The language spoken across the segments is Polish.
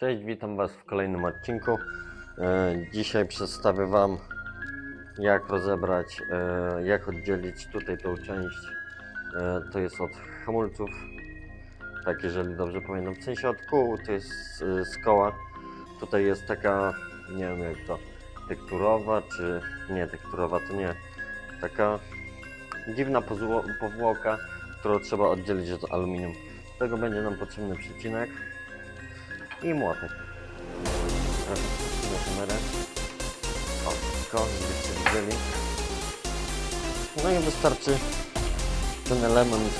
Cześć, witam Was w kolejnym odcinku. E, Dzisiaj przedstawię Wam, jak rozebrać, e, jak oddzielić tutaj tą część. E, To jest od hamulców, tak jeżeli dobrze pamiętam. W sensie od kół, to jest z koła. Tutaj jest taka, nie wiem jak to, tekturowa, czy nie, tekturowa to nie. Taka dziwna powłoka, którą trzeba oddzielić od aluminium. Do tego będzie nam potrzebny przecinek i młotek. Na kamerę. O, tylko żebyście widzieli. No i wystarczy ten element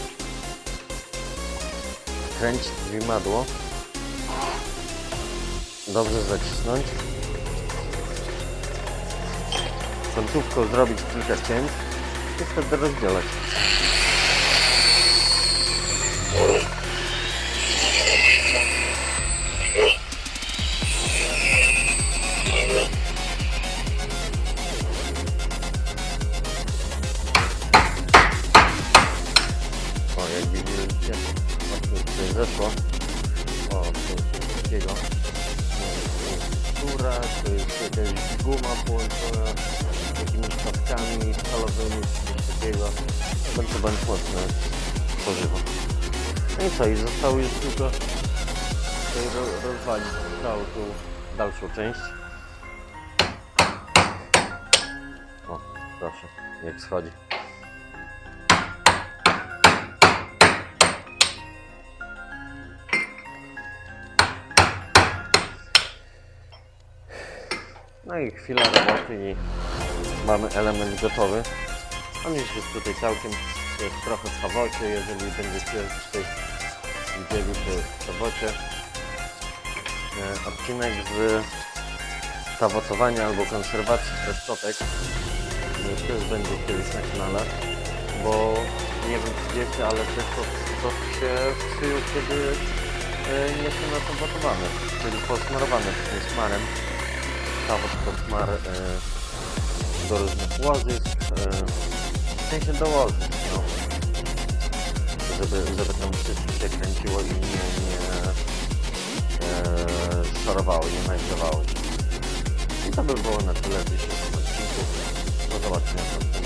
kręcić w imadło. Dobrze zacisnąć. Końcówką zrobić kilka cięć i wtedy rozdzielać. Zeszło. O, jest takiego. Skóra, to jest jakaś guma połączona z jakimiś paskami stalowymi, coś takiego. Bardzo, bardzo mocne. No i co, i zostało już tylko tutaj ro- rozwalić całą tą dalszą część. O, proszę, jak schodzi. No i chwila roboty i mamy element gotowy. On już jest tutaj całkiem, jest trochę w hawocie, jeżeli będziecie tutaj widzieli, to jest w hawocie. E, Odcinek z tawocowania albo konserwacji bezstotek e, też będzie kiedyś na kanale, bo nie wiem czy wiecie, ale też to, się wsyją, kiedy e, nie są natawotowane, czyli posmarowane takim smarem kawę pod smar e, do różnych łożysk, e, w sensie do łożysk, no. Żeby, żeby tam wszystko się kręciło i nie, nie e, szorowało, nie nagrzewało się. I to by było na tyle w dzisiejszym odcinku. Do zobaczenia w następnym